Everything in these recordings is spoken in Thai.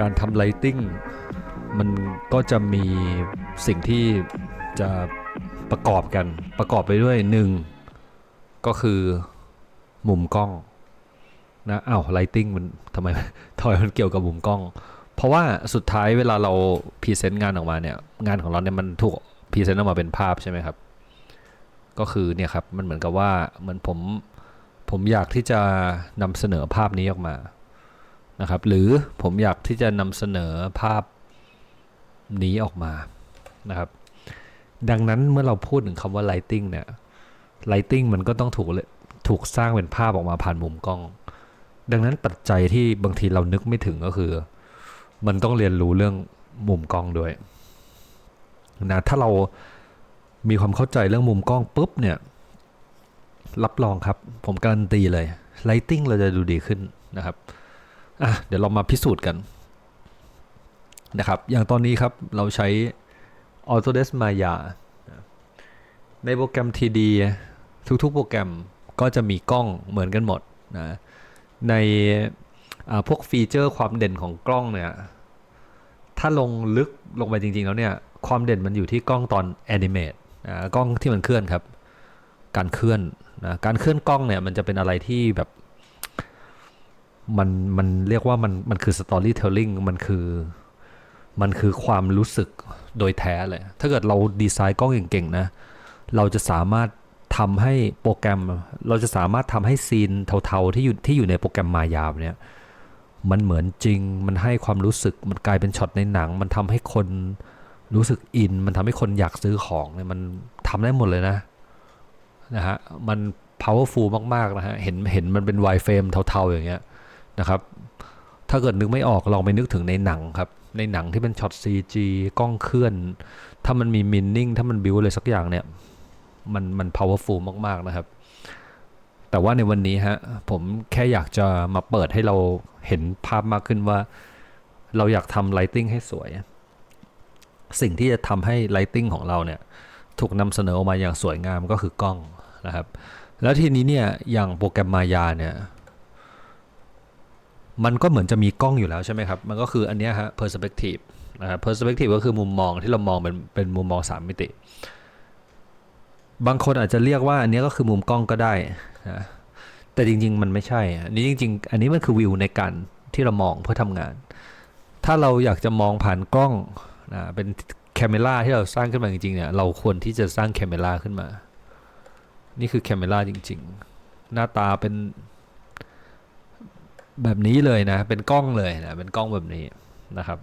การทำไลติ้งมันก็จะมีสิ่งที่จะประกอบกันประกอบไปด้วยหนึ่งก็คือมุมกล้องนะอ้าวไลติ้งมันทำไมทำไมมันเกี่ยวกับมุมกล้อง เพราะว่าสุดท้ายเวลาเราพรีเซนต์งานออกมาเนี่ย งานของเราเนี่ยมันถูกพรีเซนต์ออกมาเป็นภาพใช่ไหมครับ ก็คือเนี่ยครับมันเหมือนกับว่าเหมือนผมผมอยากที่จะนำเสนอภาพนี้ออกมา นะครับ หรือผมอยากที่จะนำเสนอภาพนี้ออกมานะครับ ดังนั้นเมื่อเราพูดถึงคำว่า lighting เนี่ย lighting มันก็ต้องถูกเลยถูกสร้างเป็นภาพออกมาผ่านมุมกล้อง ดังนั้นปัจจัยที่บางทีเรานึกไม่ถึงก็คือ มันต้องเรียนรู้เรื่องมุมกล้องด้วยนะถ้าเรามีความเข้าใจเรื่องมุมกล้องปุ๊บเนี่ย รับรองครับ ผมการันตีเลย lighting เราจะดูดีขึ้นนะครับ อะเดี๋ยวเรามาพิสูจน์กันนะครับ อย่างตอนนี้ครับเราใช้ Autodesk Maya ในโปรแกรม TD ทุกๆ โปรแกรมก็จะมีกล้องเหมือนกันหมดนะในพวกฟีเจอร์ความเด่นของกล้องเนี่ย ถ้าลงลึกลงไปจริง ๆ แล้วเนี่ย ความเด่นมันอยู่ที่กล้องตอนแอนิเมตกล้องที่มันเคลื่อนครับ การเคลื่อนนะการเคลื่อนกล้องเนี่ยมันจะเป็นอะไรที่แบบ มันมันเรียกว่ามันมันคือ storytelling มันคือมันคือความรู้สึกโดยแท้เลย ถ้าเกิดเราดีไซน์กล้องเก่งๆนะ เราจะสามารถทำให้โปรแกรม เราจะสามารถทำให้ซีนเทาๆที่อยู่ที่อยู่ในโปรแกรมมายาวเนี่ยมันเหมือนจริง มันให้ความรู้สึก มันกลายเป็นช็อตในหนัง มันทำให้คนรู้สึกอิน มันทำให้คนอยากซื้อของเนี่ย มันทำได้หมดเลยนะนะฮะ มัน powerful มากๆนะฮะ เห็นเห็นมันเป็น wide frame เทาๆอย่างเงี้ย นะครับ ถ้าเกิดนึกไม่ออกลองไปนึกถึงในหนังครับ ในหนังที่เป็นช็อต CG กล้องเคลื่อน ถ้ามันมีมินนิ่งถ้ามันบิวอะไรสักอย่างเนี่ย มันมัน powerful มากๆนะครับ แต่ว่าในวันนี้ฮะผมแค่อยากจะมาเปิดให้เราเห็นภาพมากขึ้นว่า เราอยากทำ lighting ให้สวย สิ่งที่จะทำให้ lighting ของเราเนี่ยถูกนำเสนอออกมาอย่างสวยงามก็คือกล้องนะครับ แล้วทีนี้เนี่ยอย่างโปรแกรมมายาเนี่ย มันก็เหมือนจะมีกล้องอยู่แล้วใช่ไหมครับ มันก็คืออันนี้ฮะ perspective นะครับ perspective ก็คือมุมมองที่เรามองเป็นเป็นมุมมองสามมิติ บางคนอาจจะเรียกว่าอันนี้ก็คือมุมกล้องก็ได้นะแต่จริง ๆ มันไม่ใช่อันนี้จริง ๆ อันนี้มันคือวิวในการที่เรามองเพื่อทำงาน ถ้าเราอยากจะมองผ่านกล้องนะเป็นแคมเมราที่เราสร้างขึ้นมาจริงๆเนี่ยเราควรที่จะสร้างแคมเมราขึ้นมา นี่คือแคมเมราจริง ๆ หน้าตาเป็น แบบนี้เลยนะ เป็นกล้องเลยนะ เป็นกล้องแบบนี้นะครับ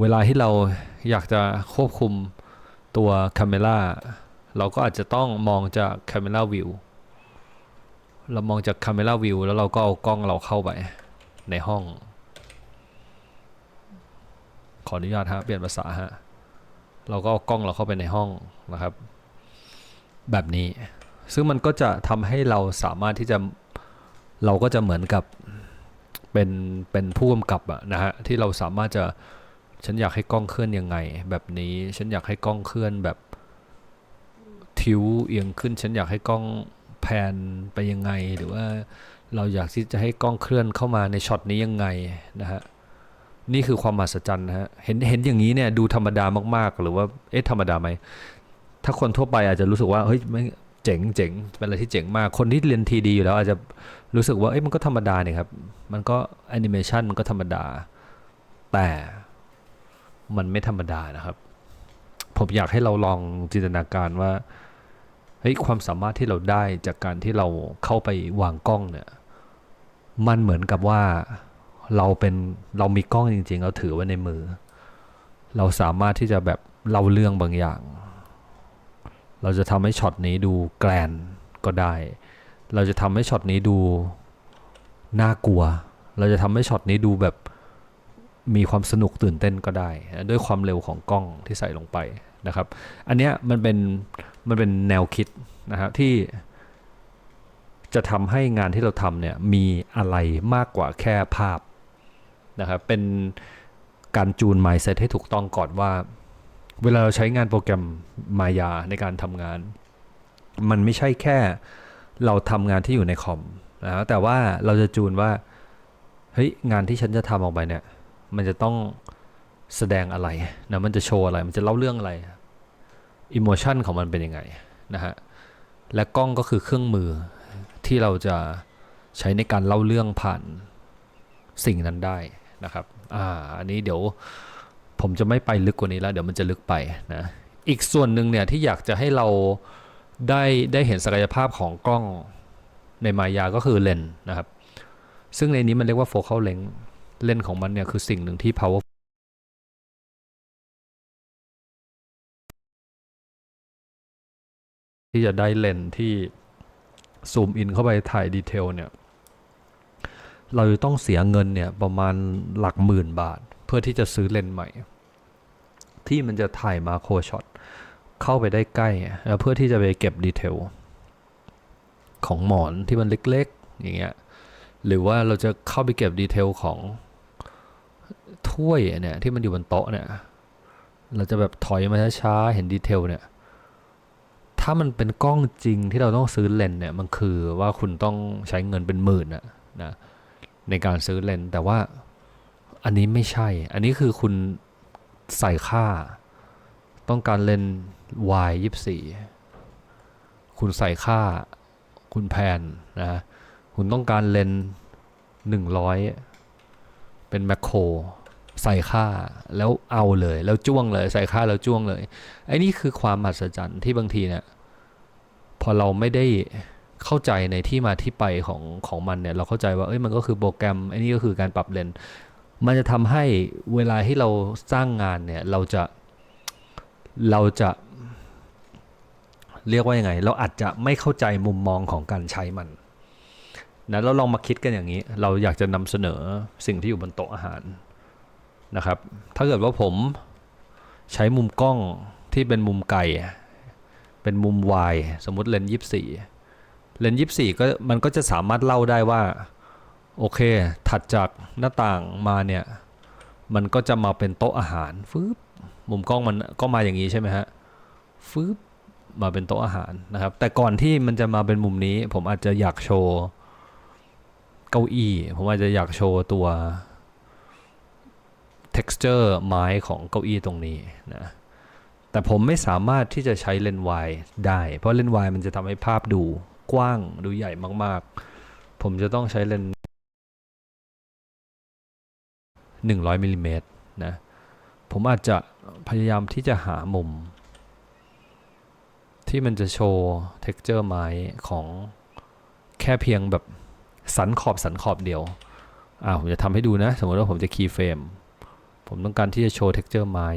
เวลาที่เราอยากจะควบคุมตัวคาเมราเราก็อาจจะต้องมองจากคาเมราวิวเรามองจากคาเมราวิวแล้วเราก็เอากล้องเราเข้าไปในห้อง ขออนุญาตฮะเปลี่ยนภาษาฮะเราก็เอากล้องเราเข้าไปในห้องนะครับ แบบนี้ ซึ่งมันก็จะทำให้เราสามารถที่จะ เราก็จะเหมือนกับเป็นเป็นผู้กำกับอะนะฮะที่เราสามารถจะฉันอยากให้กล้องเคลื่อนยังไง แบบนี้ฉันอยากให้กล้องเคลื่อนแบบทิวเอียงขึ้น ฉันอยากให้กล้องแพนไปยังไง หรือว่าเราอยากที่จะให้กล้องเคลื่อนเข้ามาในช็อตนี้ยังไงนะฮะนี่คือความมหัศจรรย์นะฮะเห็นเห็นอย่างนี้เนี่ยดูธรรมดามาก ๆ หรือว่าเอ๊ะธรรมดาไหมถ้าคนทั่วไปอาจจะรู้สึกว่าเฮ้ยไเจ๋งเจ๋งเป็นอะไรที่เจ๋งมาก คนที่เรียนทีดีอยู่แล้วอาจจะรู้สึกว่าเอ้ยมันก็ธรรมดาเนี่ยครับ มันก็แอนิเมชันมันก็ธรรมดา แต่มันไม่ธรรมดานะครับ ผมอยากให้เราลองจินตนาการว่าเฮ้ยความสามารถที่เราได้จากการที่เราเข้าไปวางกล้องเนี่ย มันเหมือนกับว่าเราเป็นเรามีกล้องจริง ๆ เราถือไว้ในมือ เราสามารถที่จะแบบเล่าเรื่องบางอย่าง เราจะทำให้ช็อตนี้ดูแกลนก็ได้ เราจะทำให้ช็อตนี้ดูน่ากลัว เราจะทำให้ช็อตนี้ดูแบบมีความสนุกตื่นเต้นก็ได้ ด้วยความเร็วของกล้องที่ใส่ลงไปนะครับ อันเนี้ยมันเป็นมันเป็นแนวคิดนะครับที่จะทำให้งานที่เราทำเนี่ยมีอะไรมากกว่าแค่ภาพนะครับเป็นการจูน mindset ให้ถูกต้องก่อนว่า เวลาเราใช้งานโปรแกรมมายาในการทำงาน มันไม่ใช่แค่เราทำงานที่อยู่ในคอมนะแต่ว่าเราจะจูนว่าเฮ้ยงานที่ฉันจะทำออกไปเนี่ย มันจะต้องแสดงอะไรนะมันจะโชว์อะไร มันจะเล่าเรื่องอะไรอิโมชันของมันเป็นยังไงนะฮะและกล้องก็คือเครื่องมือที่เราจะใช้ในการเล่าเรื่องผ่านสิ่งนั้นได้นะครับ อ่า อันนี้เดี๋ยว ผมจะไม่ไปลึกกว่านี้แล้วเดี๋ยวมันจะลึกไปนะอีกส่วนหนึ่งเนี่ยที่อยากจะให้เราได้ได้เห็นศักยภาพของกล้องในมายาก็คือเลนส์นะครับ ซึ่งในนี้มันเรียกว่า focal length เลนส์ของมันเนี่ยคือสิ่งหนึ่งที่ power ที่จะได้เลนส์ที่ซูมอินเข้าไปถ่ายดีเทลเนี่ย เราจะต้องเสียเงินเนี่ยประมาณหลักหมื่นบาท เพื่อที่จะซื้อเลนส์ใหม่ ที่มันจะถ่ายมาโครช็อตเข้าไปได้ใกล้แล้วเพื่อที่จะไปเก็บดีเทลของหมอนที่มันเล็กๆ อย่างเงี้ยหรือว่าเราจะเข้าไปเก็บดีเทลของถ้วยเนี่ยที่มันอยู่บนโต๊ะเนี่ยเราจะแบบถอยมาช้าๆเห็นดีเทลเนี่ยถ้ามันเป็นกล้องจริงที่เราต้องซื้อเลนส์เนี่ยมันคือว่าคุณต้องใช้เงินเป็นหมื่นนะนะในการซื้อเลนส์แต่ว่า อันนี้ไม่ใช่ อันนี้คือคุณใส่ค่า ต้องการเลนส์ Y ยี่สี่คุณใส่ค่า คุณแพนนะ คุณต้องการเลนส์หนึ่งร้อยเป็นแมคโครใส่ค่าแล้วเอาเลย แล้วจ้วงเลย ใส่ค่าแล้วจ้วงเลยไอ้นี่คือความมหัศจรรย์ที่บางทีเนี่ยพอเราไม่ได้เข้าใจในที่มาที่ไปของของมันเนี่ย เราเข้าใจว่าเอ้ยมันก็คือโปรแกรมไอ้นี่ก็คือการปรับเลนส์ มันจะทำให้เวลาที่เราสร้างงานเนี่ยเราจะเราจะเรียกว่ายังไง เราอาจจะไม่เข้าใจมุมมองของการใช้มันนะเราลองมาคิดกันอย่างนี้ เราอยากจะนำเสนอสิ่งที่อยู่บนโต๊ะอาหารนะครับ ถ้าเกิดว่าผมใช้มุมกล้องที่เป็นมุมไกลเป็นมุมวายสมมติเลนส์ยี่สี่เลนส์ยี่สี่ก็มันก็จะสามารถเล่าได้ว่า โอเค ถัดจากหน้าต่างมาเนี่ย มันก็จะมาเป็นโต๊ะอาหารฟึบมุมกล้องมันก็มาอย่างนี้ใช่ไหมฮะฟึบมาเป็นโต๊ะอาหารนะครับ แต่ก่อนที่มันจะมาเป็นมุมนี้ ผมอาจจะอยากโชว์เก้าอี้ ผมอาจจะอยากโชว์ตัว texture ไม้ของเก้าอี้ตรงนี้นะ แต่ผมไม่สามารถที่จะใช้เลนส์วายได้ เพราะเลนส์วายมันจะทำให้ภาพดูกว้างดูใหญ่มาก ๆ ผมจะต้องใช้เลนส์ 100มิลลิเมตรนะผมอาจจะพยายามที่จะหามุม ที่มันจะโชว์ texture ไม้ของแค่เพียงแบบสันขอบสันขอบเดียวอ่าผมจะทำให้ดูนะ สมมติว่าผมจะคีย์เฟรมผมต้องการที่จะโชว์ texture ไม้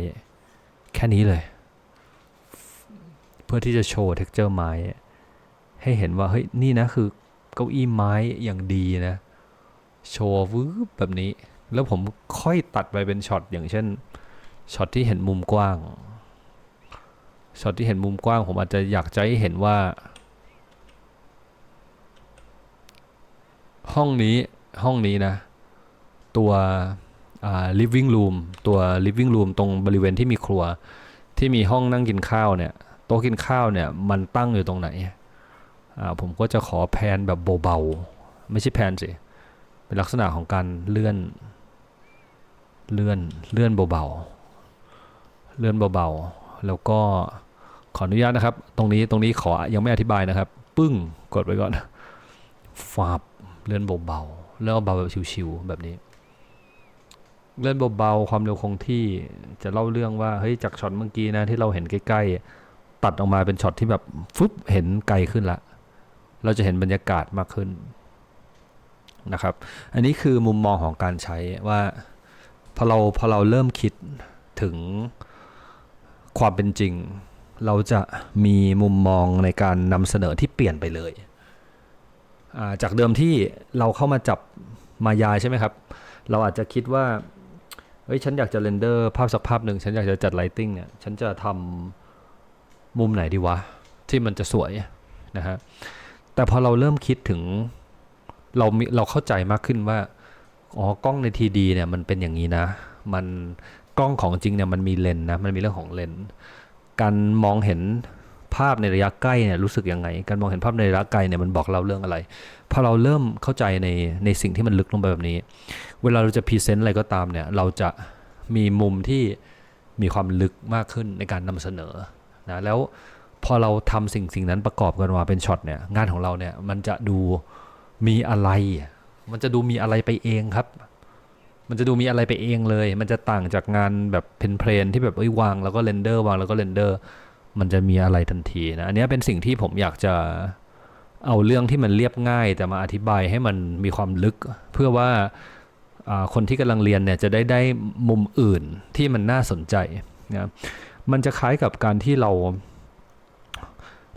แค่นี้เลย เพื่อที่จะโชว์ texture ไม้ให้เห็นว่าเฮ้ยนี่นะคือเก้าอี้ไม้อย่างดีนะ โชว์วืบแบบนี้ แล้วผมค่อยตัดไปเป็นช็อตอย่างเช่นช็อตที่เห็นมุมกว้างช็อตที่เห็นมุมกว้าง ผมอาจจะอยากจะให้เห็นว่า ห้องนี้ห้องนี้นะ ตัว living room ตัว living room ตรงบริเวณที่มีครัว ที่มีห้องนั่งกินข้าวเนี่ยโต๊ะกินข้าวเนี่ย มันตั้งอยู่ตรงไหนอ่าผมก็จะขอแพนแบบเบาๆ ไม่ใช่แพนสิ เป็นลักษณะของการเลื่อน เลื่อนเลื่อนเบาๆเลื่อนเบาๆแล้วก็ขออนุญาตนะครับ ตรงนี้ตรงนี้ขอยังไม่อธิบายนะครับ ปึ้งกดไว้ก่อนฟาบเลื่อนเบาๆแล้วเบาแบบชิวๆแบบนี้ เลื่อนเบาๆความเร็วคงที่จะเล่าเรื่องว่าเฮ้ยจากช็อตเมื่อกี้นะที่เราเห็นใกล้ๆตัดออกมาเป็นช็อตที่แบบฟึบเห็นไกลขึ้นละเราจะเห็นบรรยากาศมากขึ้นนะครับ อันนี้คือมุมมองของการใช้ว่า พอเราพอเราเริ่มคิดถึงความเป็นจริง เราจะมีมุมมองในการนำเสนอที่เปลี่ยนไปเลยาจากเดิมที่เราเข้ามาจับมายาใช่ไหมครับ เราอาจจะคิดว่าเฮ้ยฉันอยากจะเรนเดอร์ภาพสักภาพหนึ่งฉันอยากจะจัดไลติ้งเนี่ยฉันจะทำมุมไหนดีวะ ที่มันจะสวยนะฮะแต่พอเราเริ่มคิดถึงเราเราเข้าใจมากขึ้นว่า อ๋อกล้องในทีดีเนี่ยมันเป็นอย่างนี้นะ มันกล้องของจริงเนี่ยมันมีเลนส์นะ มันมีเรื่องของเลนส์การมองเห็นภาพในระยะใกล้เนี่ยรู้สึกยังไง การมองเห็นภาพในระยะไกลเนี่ยมันบอกเราเรื่องอะไร พอเราเริ่มเข้าใจในในสิ่งที่มันลึกลงไปแบบนี้ เวลาเราจะพรีเซนต์อะไรก็ตามเนี่ย เราจะมีมุมที่มีความลึกมากขึ้นในการนำเสนอนะ แล้วพอเราทำสิ่งสิ่งนั้นประกอบกันมาเป็นช็อตเนี่ย งานของเราเนี่ยมันจะดูมีอะไร มันจะดูมีอะไรไปเองครับ มันจะดูมีอะไรไปเองเลย มันจะต่างจากงานแบบเพนเพลนที่แบบเอ้ยวางแล้วก็เรนเดอร์วางแล้วก็เรนเดอร์ มันจะมีอะไรทันทีนะ อันนี้เป็นสิ่งที่ผมอยากจะเอาเรื่องที่มันเรียบง่าย แต่มาอธิบายให้มันมีความลึก เพื่อว่าอ่าคนที่กำลังเรียนเนี่ยจะได้ได้มุมอื่นที่มันน่าสนใจนะมันจะคล้ายกับการที่เรา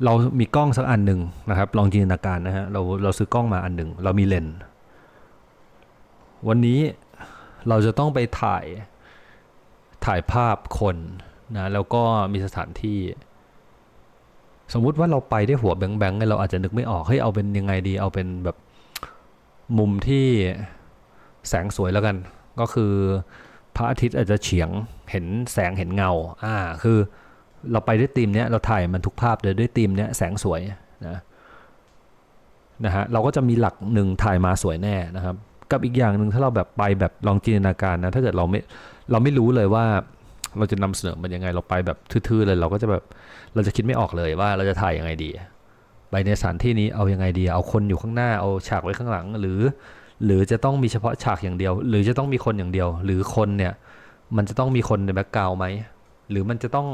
เรามีกล้องสักอันหนึ่งนะครับ ลองจินตนาการนะฮะเราเราซื้อกล้องมาอันหนึ่งเรามีเลนส์ วันนี้เราจะต้องไปถ่ายถ่ายภาพคนนะแล้วก็มีสถานที่ สมมุติว่าเราไปได้หัวแบงๆเนี่ยเราอาจจะนึกไม่ออกเฮ้ยเอาเป็นยังไงดี เอาเป็นแบบมุมที่แสงสวยแล้วกัน ก็คือพระอาทิตย์อาจจะเฉียงเห็นแสงเห็นเงาอ่าคือเราไปด้วยธีมเนี้ยเราถ่ายมันทุกภาพเลยด้วยธีมเนี้ยแสงสวยนะนะฮะเราก็จะมีหลักหนึ่งถ่ายมาสวยแน่นะครับ กับอีกอย่างหนึ่งถ้าเราแบบไปแบบลองจินตนาการนะ ถ้าเกิดเราไม่เราไม่รู้เลยว่าเราจะนำเสนอมันยังไงเราไปแบบทื่อๆเลยเราก็จะแบบเราจะคิดไม่ออกเลยว่าเราจะถ่ายยังไงดีไปในสถานที่นี้เอายังไงดีเอาคนอยู่ข้างหน้าเอาฉากไว้ข้างหลัง หรือ หรือจะต้องมีเฉพาะฉากอย่างเดียว หรือจะต้องมีคนอย่างเดียว หรือคนเนี่ย มันจะต้องมีคนในแบ็กกราวไหมหรือมันจะต้อง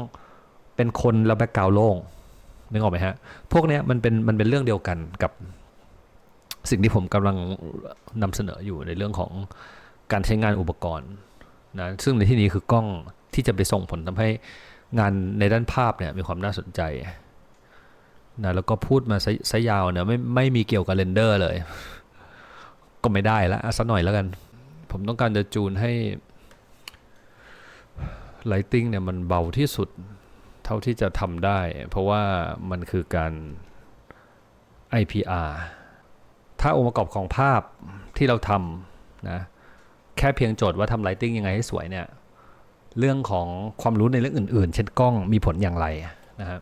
เป็นคนแล้วแบ็กกราวโล่งนึกออกไหมฮะ พวกเนี้ยมันเป็นมันเป็นเรื่องเดียวกันกับ สิ่งที่ผมกำลังนำเสนออยู่ในเรื่องของการใช้งานอุปกรณ์นะซึ่งในที่นี้คือกล้องที่จะไปส่งผลทำให้งานในด้านภาพเนี่ยมีความน่าสนใจนะแล้วก็พูดมาซะยาวเนี่ยไม่ไม่มีเกี่ยวกับเรนเดอร์เลย ก็ไม่ได้ละอะสักหน่อยแล้วกัน ผมต้องการจะจูนให้ Lighting เนี่ยมันเบาที่สุดเท่าที่จะทำได้ เพราะว่ามันคือการ IPR ถ้าองค์ประกอบของภาพที่เราทำนะแค่เพียงโจทย์ว่าทำไลติ้งยังไงให้สวยเนี่ยเรื่องของความรู้ในเรื่องอื่น ๆ เช่นกล้องมีผลอย่างไรนะฮะ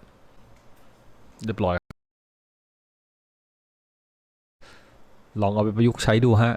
เรียบร้อย ลองเอาไปประยุกต์ใช้ดูฮะ